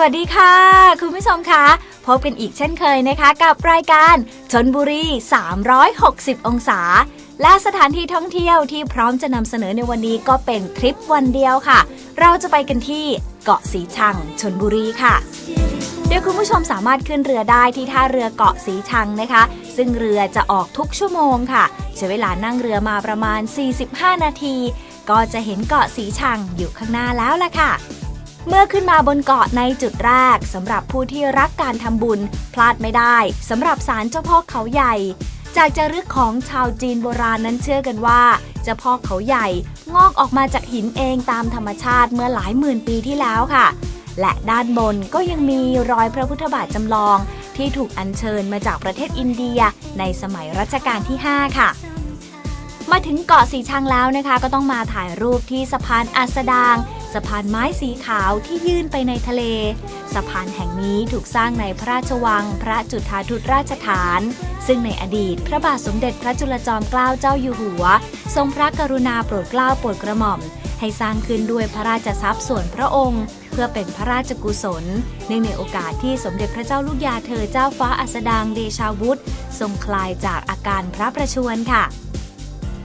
วัสดีค่ะ คุณผู้ชมคะพบกันอีกเช่นเคยนะคะ กับรายการชนบุรี 360 องศา และสถานที่ท่องเที่ยวที่พร้อมจะนำเสนอในวันนี้ก็เป็นทริปวันเดียวค่ะ เราจะไปกันที่เกาะสีชังชนบุรีค่ะเดี๋ยวคุณผู้ชมสามารถขึ้นเรือได้ที่ท่าเรือเกาะสีชังนะคะ ซึ่งเรือจะออกทุกชั่วโมงค่ะใช้เวลานั่งเรือมาประมาณ 45 นาที ก็จะเห็นเกาะสีชังอยู่ข้างหน้าแล้วล่ะค่ะ เมื่อขึ้นมาบนเกาะในจุดแรกสำหรับผู้ที่รักการทำบุญ พลาดไม่ได้สำหรับศาลเจ้าพ่อเขาใหญ่ จากจารึกของชาวจีนโบราณนั้นเชื่อกันว่าเจ้าพ่อเขาใหญ่ งอกออกมาจากหินเองตามธรรมชาติเมื่อหลายหมื่นปีที่แล้วค่ะ และด้านบนก็ยังมีรอยพระพุทธบาทจำลอง ที่ถูกอัญเชิญมาจากประเทศอินเดีย ในสมัยรัชกาลที่ 5 ค่ะมาถึงเกาะสีชังแล้วนะคะ ก็ต้องมาถ่ายรูปที่สะพานอัสดาง สะพานไม้สีขาวที่ยื่นไปในทะเล สะพานแห่งนี้ถูกสร้างในพระราชวัง พระจุฑาทุตราชฐาน ซึ่งในอดีตพระบาทสมเด็จพระจุลจอมเกล้าเจ้าอยู่หัว ทรงพระกรุณาโปรดเกล้าโปรดกระหม่อม ให้สร้างขึ้นด้วยพระราชทรัพย์ส่วนพระองค์ เพื่อเป็นพระราชกุศลเนื่องในโอกาสที่สมเด็จพระเจ้าลูกยาเธอเจ้าฟ้าอัสดางเดชาวุฒิทรงคลายจากอาการพระประชวรค่ะ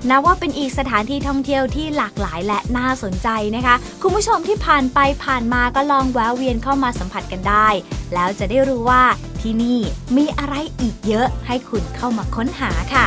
นับว่าเป็นอีกสถานที่ท่องเที่ยวที่หลากหลายและน่าสนใจนะคะ คุณผู้ชมที่ผ่านไปผ่านมาก็ลองแวะเวียนเข้ามาสัมผัสกันได้ แล้วจะได้รู้ว่าที่นี่มีอะไรอีกเยอะให้คุณเข้ามาค้นหาค่ะ